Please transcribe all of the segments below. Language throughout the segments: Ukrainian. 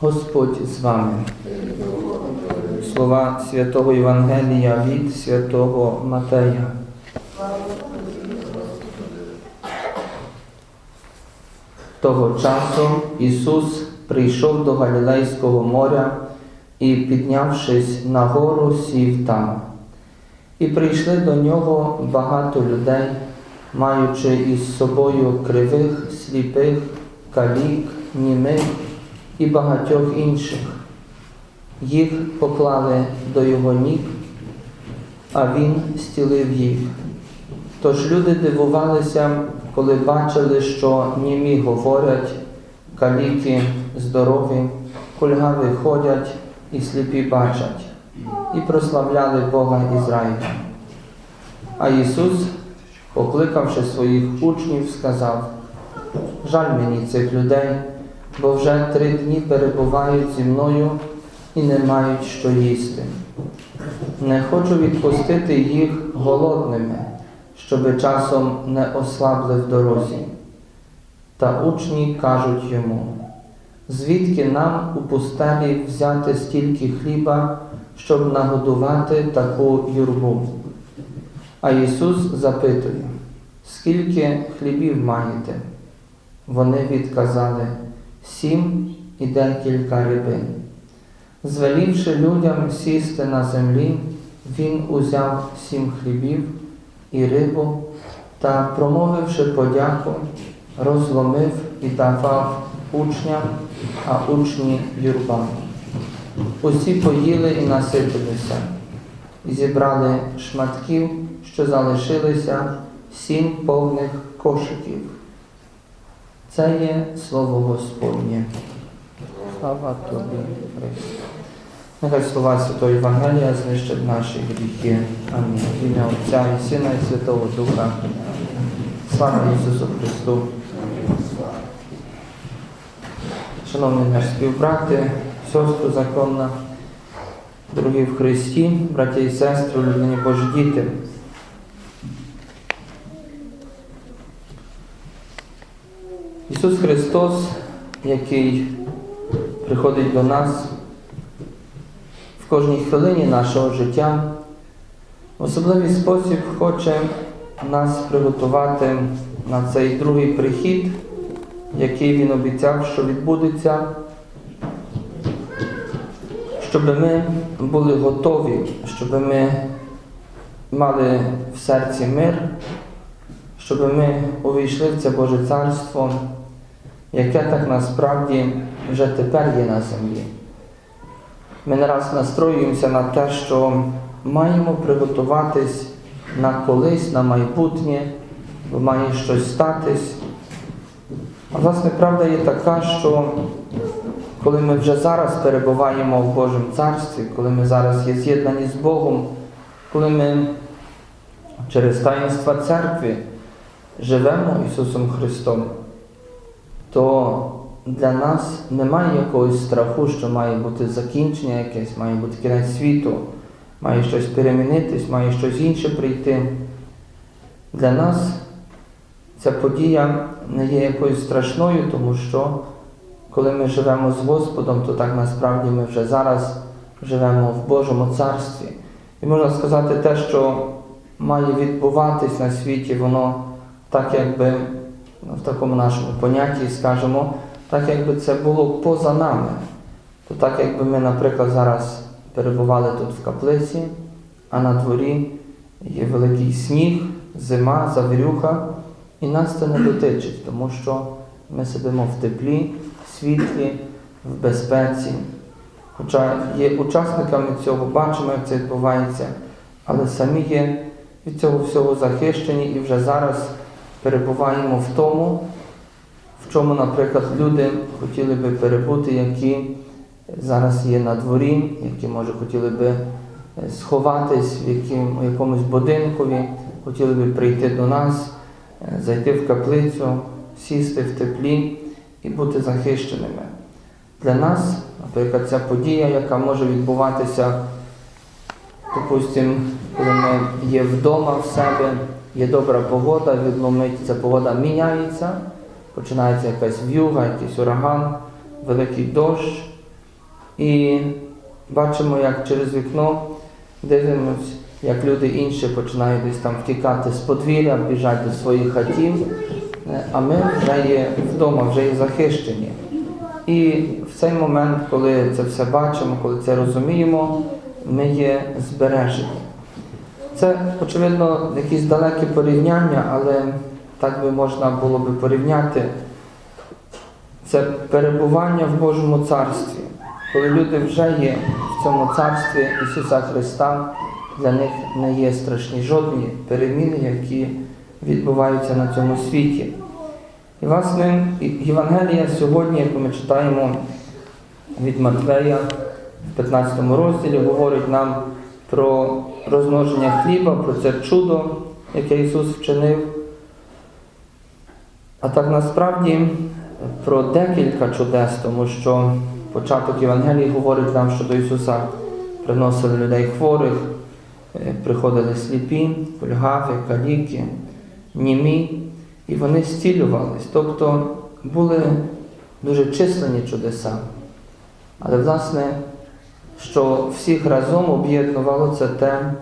Господь з вами. Слова святого Євангелія від святого Матея. Того часу Ісус прийшов до Галілейського моря і, піднявшись на гору, сів там. І прийшли до нього багато людей, маючи із собою кривих, сліпих, калік, німих і багатьох інших. Їх поклали до його ніг, а він стілив їх. Тож люди дивувалися, коли бачили, що німі говорять, каліки здорові, кульгави ходять і сліпі бачать, і прославляли Бога Ізраїля. А Ісус, покликавши своїх учнів, сказав: Жаль мені цих людей, бо вже три дні перебувають зі мною і не мають що їсти. Не хочу відпустити їх голодними, щоби часом не ослабли в дорозі. Та учні кажуть йому, звідки нам у пустелі взяти стільки хліба, щоб нагодувати таку юрбу? А Ісус запитує, скільки хлібів маєте? Вони відказали сім і декілька рибин. Звелівши людям сісти на землі, він узяв сім хлібів і рибу та, промовивши подяку, розломив і давав учням, а учні юрбам. Усі поїли і наситилися, і зібрали шматків, що залишилися, сім повних кошиків. Це є слово Господнє. Слава тобі, Христе. Нехай слова Святого Євангелія знищать наші гріхи. Амінь. В ім'я Отця і Сина і Святого Духа. Слава Ісусу Христу. Шановні наші співбрати, сестру законна, дорогі в Христі, браті і сестри, улюблені Божі діти. Ісус Христос, який приходить до нас в кожній хвилині нашого життя, в особливий спосіб хоче нас приготувати на цей другий прихід, який Він обіцяв, що відбудеться, щоб ми були готові, щоб ми мали в серці мир, щоб ми увійшли в це Боже Царство, яке так насправді вже тепер є на землі. Ми не раз настроюємося на те, що маємо приготуватись на колись, на майбутнє, бо має щось статись. А власне правда є така, що коли ми вже зараз перебуваємо в Божому Царстві, коли ми зараз є з'єднані з Богом, коли ми через таїнства церкви живемо Ісусом Христом, то для нас немає якогось страху, що має бути закінчення якесь, має бути кінець світу, має щось перемінитись, має щось інше прийти. Для нас ця подія не є якоюсь страшною, тому що коли ми живемо з Господом, то так насправді ми вже зараз живемо в Божому Царстві. І можна сказати, те, що має відбуватись на світі, воно так якби в такому нашому понятті, скажемо, так якби це було поза нами. То так якби ми, наприклад, зараз перебували тут в каплиці, а на дворі є великий сніг, зима, завірюха, і нас це не дотичить, тому що ми сидимо в теплі, в світлі, в безпеці. Хоча є учасниками цього, бачимо, як це відбувається, але самі є від цього всього захищені і вже зараз перебуваємо в тому, в чому, наприклад, люди хотіли би перебути, які зараз є на дворі, які, може, хотіли би сховатись в яким, якомусь будинкові, хотіли би прийти до нас, е, зайти в каплицю, сісти в теплі і бути захищеними. Для нас, наприклад, ця подія, яка може відбуватися, допустимо, коли ми є вдома в себе, є добра погода, відломить, ця погода міняється, починається якась в'юга, якийсь ураган, великий дощ, і бачимо, як через вікно дивимось, як люди інші починають десь там втікати з подвір'я, біжать до своїх хатів, е, а ми вже є вдома, вже є захищені. І в цей момент, коли це все бачимо, коли це розуміємо, ми є збережені. Це, очевидно, якісь далекі порівняння, але так би можна було би порівняти. Це перебування в Божому царстві. Коли люди вже є в цьому царстві Ісуса Христа, для них не є страшні жодні переміни, які відбуваються на цьому світі. І власне Євангелія сьогодні, яку ми читаємо від Матвея в 15 розділі, говорить нам про розмноження хліба, про це чудо, яке Ісус вчинив. А так насправді про декілька чудес, тому що початок Євангелії говорить нам, що до Ісуса приносили людей хворих, е, приходили сліпі, кульгави, каліки, німі, і вони зцілювались. Тобто були дуже численні чудеса. Але, власне, що всіх разом об'єднувало це те,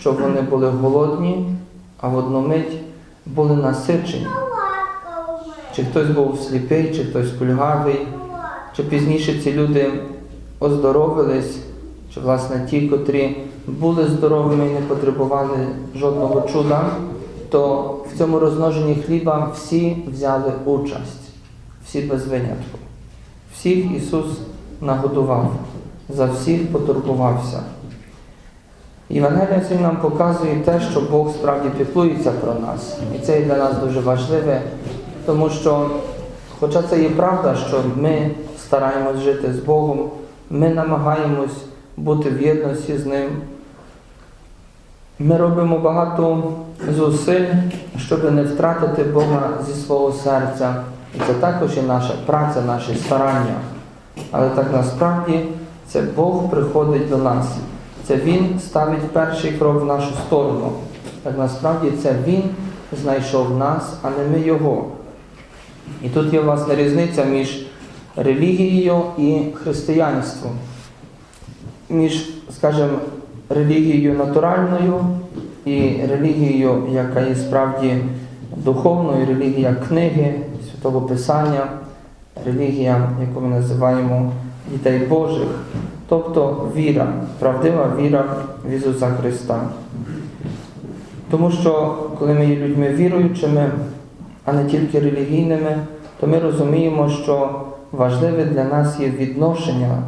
що вони були голодні, а в одну мить були насичені. Чи хтось був сліпий, чи хтось кульгавий, чи пізніше ці люди оздоровились, чи власне ті, котрі були здоровими і не потребували жодного чуда, то в цьому розмноженні хліба всі взяли участь, всі без винятку. Всіх Ісус нагодував, за всіх потурбувався. Євангелія сьогодні нам показує те, що Бог справді піклується про нас. І це для нас дуже важливе, тому що, хоча це є правда, що ми стараємось жити з Богом, ми намагаємось бути в єдності з Ним. Ми робимо багато зусиль, щоб не втратити Бога зі свого серця. І це також і наша праця, наші старання. Але так насправді це Бог приходить до нас. Це Він ставить перший крок в нашу сторону. Так насправді це Він знайшов нас, а не ми Його. І тут є власне різниця між релігією і християнством. Між, скажімо, релігією натуральною і релігією, яка є справді духовною, релігія книги, Святого Писання, релігія, яку ми називаємо дітей Божих, тобто віра, правдива віра в Ісуса Христа. Тому що, коли ми є людьми віруючими, а не тільки релігійними, то ми розуміємо, що важливе для нас є відношення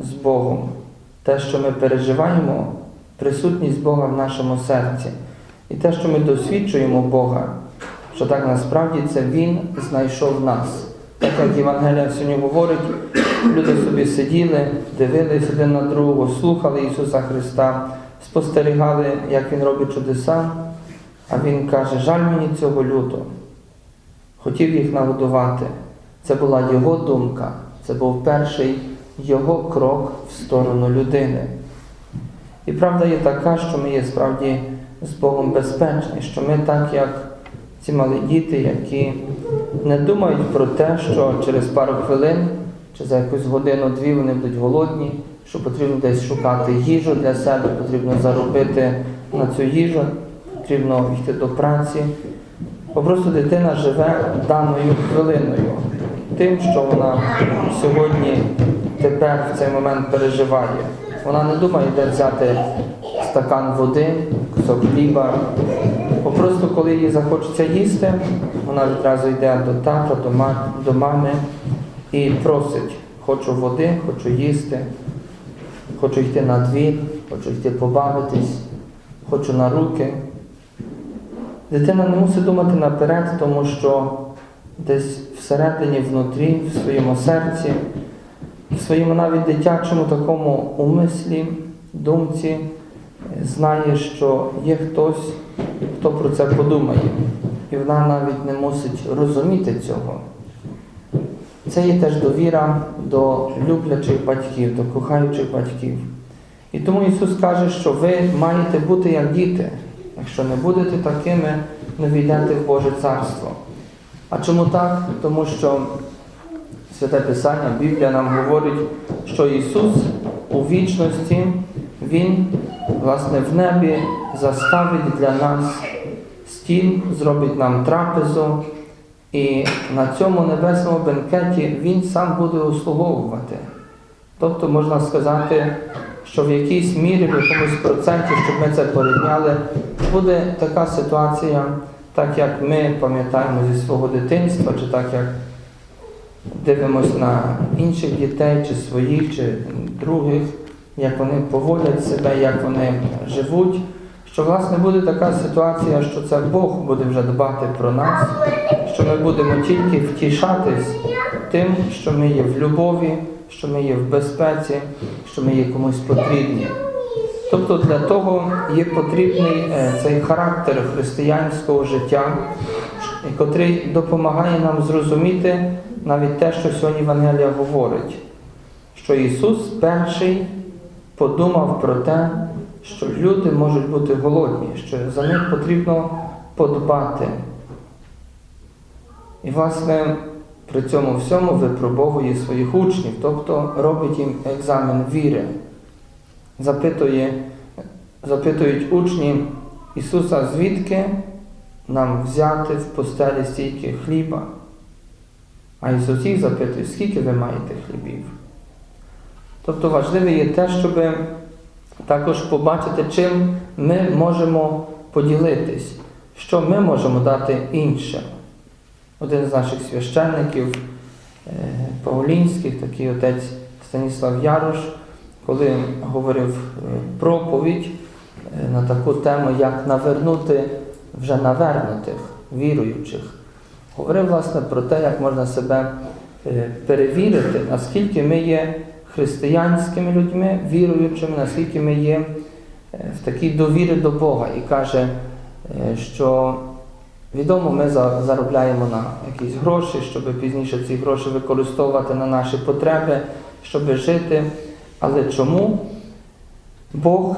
з Богом, те, що ми переживаємо, присутність Бога в нашому серці, і те, що ми досвідчуємо Бога, що так насправді це Він знайшов нас. Так як Євангелія сьогодні говорить, люди собі сиділи, дивилися один на другого, слухали Ісуса Христа, спостерігали, як Він робить чудеса, а Він каже, жаль мені цього люду. Хотів їх нагодувати. Це була Його думка, це був перший Його крок в сторону людини. І правда є така, що ми є справді з Богом безпечні, що ми так, як ці малі діти, які не думають про те, що через пару хвилин чи за якусь годину-дві вони будуть голодні, що потрібно десь шукати їжу для себе, потрібно заробити на цю їжу, потрібно йти до праці. Бо просто дитина живе даною хвилиною, тим, що вона сьогодні тепер в цей момент переживає. Вона не думає, де взяти стакан води, кусок хліба. Бо просто коли їй захочеться їсти, вона відразу йде до тата, до, мами і просить, хочу води, хочу їсти, хочу йти на двір, хочу йти побавитись, хочу на руки. Дитина не мусить думати наперед, тому що десь всередині, внутрі, в своєму серці, в своєму навіть дитячому такому умислі, думці, знає, що є хтось, хто про це подумає. І вона навіть не мусить розуміти цього. Це є теж довіра до люблячих батьків, до кохаючих батьків. І тому Ісус каже, що ви маєте бути як діти. Якщо не будете такими, не війдете в Боже Царство. А чому так? Тому що Святе Писання, Біблія нам говорить, що Ісус у вічності, Він, власне, в небі заставить для нас стіл, зробить нам трапезу, і на цьому небесному бенкеті Він сам буде услуговувати. Тобто можна сказати, що в якійсь мірі, в якомусь проценті, щоб ми це порівняли, буде така ситуація, так як ми пам'ятаємо зі свого дитинства, чи так як дивимося на інших дітей, чи своїх, чи других, як вони поводять себе, як вони живуть. Що власне буде така ситуація, що це Бог буде вже дбати про нас, що ми будемо тільки втішатись тим, що ми є в любові, що ми є в безпеці, що ми є комусь потрібні. Тобто для того є потрібний е, цей характер християнського життя, який допомагає нам зрозуміти навіть те, що сьогодні Евангелія говорить, що Ісус перший подумав про те, що люди можуть бути голодні, що за них потрібно подбати. І, власне, при цьому всьому випробовує своїх учнів, тобто робить їм екзамен віри. Запитує, запитують учні Ісуса, звідки нам взяти в постелі стільки хліба? А Ісус їх запитує, скільки ви маєте хлібів? Тобто важливе є те, щоб також побачити, чим ми можемо поділитись, що ми можемо дати іншим. Один з наших священників е, Паулінських, такий отець Станіслав Ярош, коли говорив е, проповідь е, на таку тему, як навернути вже навернутих, віруючих, говорив власне про те, як можна себе перевірити, наскільки ми є християнськими людьми, віруючими, наскільки ми є в такій довірі до Бога. І каже, що відомо ми заробляємо на якісь гроші, щоб пізніше ці гроші використовувати на наші потреби, щоб жити. Але чому Бог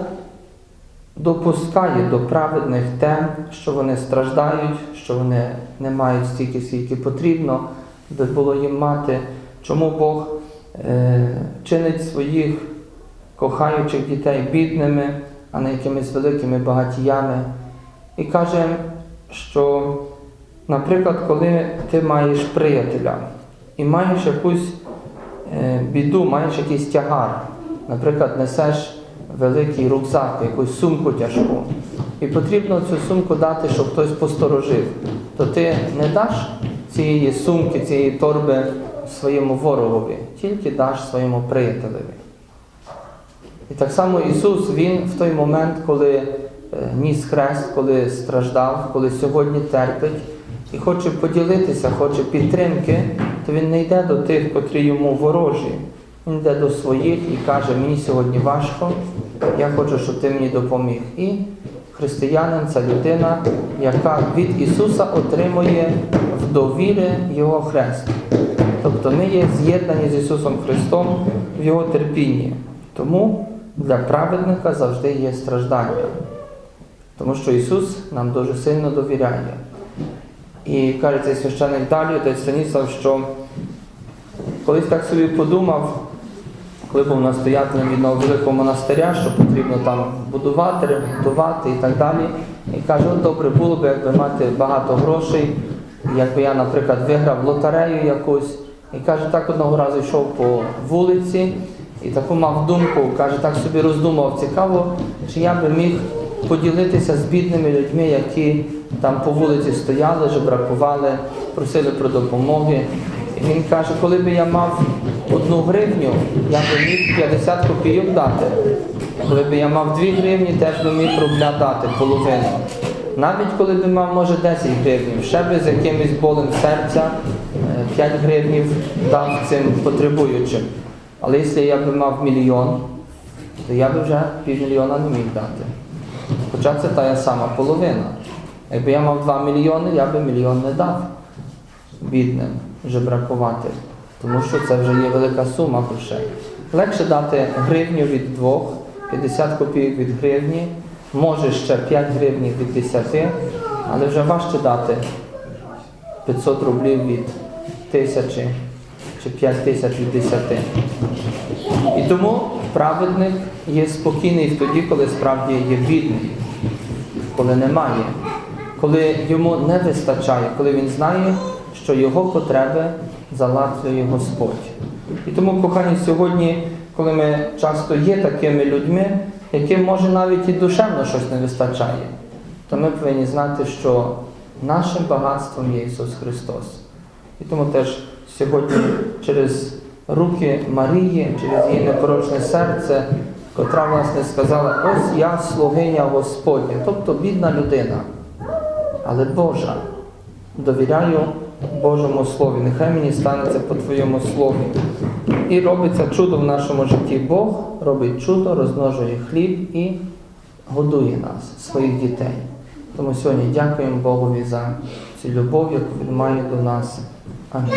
допускає до праведних те, що вони страждають, що вони не мають стільки, скільки потрібно, би було їм мати, чому Бог е, чинить своїх кохаючих дітей бідними, а не якимись великими багатіями. І каже, що, наприклад, коли ти маєш приятеля і маєш якусь е, біду, маєш якийсь тягар, наприклад, несеш великий рюкзак, якусь сумку тяжку, і потрібно цю сумку дати, щоб хтось посторожив, то ти не даш цієї сумки, цієї торби своєму ворогові, тільки даш своєму приятелеві. І так само Ісус, Він в той момент, коли ніс хрест, коли страждав, коли сьогодні терпить і хоче поділитися, хоче підтримки, то Він не йде до тих, котрі йому ворожі. Він йде до своїх і каже, мені сьогодні важко, я хочу, щоб ти мені допоміг. І християнин це людина, яка від Ісуса отримує в довірі Його хрест. Тобто ми є з'єднані з Ісусом Христом в Його терпінні. Тому для праведника завжди є страждання. Тому що Ісус нам дуже сильно довіряє. І каже цей священник далі, отець Станіслав, що колись так собі подумав, коли був настоятелем одного великого монастиря, що потрібно там будувати, ремонтувати і так далі. І каже, от добре було б, якби мати багато грошей, якби я, наприклад, виграв лотерею якусь. І каже, так одного разу йшов по вулиці і таку мав думку, каже, так собі роздумав, цікаво, чи я би міг поділитися з бідними людьми, які там по вулиці стояли, жебракували, просили про допомоги. І він каже, коли б я мав одну гривню, я би міг 50 копійок дати. Коли б я мав 2 гривні, теж би міг рубля дати половину. Навіть коли б мав, може, 10 гривень, ще би з якимось болем серця е, 5 гривнів дав цим потребуючим. Але якщо я би мав мільйон, то я би вже півмільйона не міг дати. Хоча це та сама половина. Якби я мав 2 мільйони, я би мільйон не дав бідним жебракувати, тому що це вже є велика сума грошей. Легше дати гривню від двох, 50 копійок від гривні, може ще 5 гривень від 10, але вже важче дати 500 рублів від тисячі чи 5 тисяч від 10. І тому праведник є спокійний тоді, коли справді є бідний, коли немає, коли йому не вистачає, коли він знає, що його потреби залаплює Господь. І тому, кохані, сьогодні, коли ми часто є такими людьми, яким може навіть і душевно щось не вистачає, то ми повинні знати, що нашим багатством є Ісус Христос. І тому теж сьогодні через руки Марії, через її непорочне серце, котра власне сказала, ось я слугиня Господня, тобто бідна людина, але Божа. Довіряю Божому Слові. Нехай мені станеться по Твоєму слові. І робиться чудо в нашому житті. Бог робить чудо, розмножує хліб і годує нас, своїх дітей. Тому сьогодні дякуємо Богові за цю любов, яку Він має до нас. Амінь.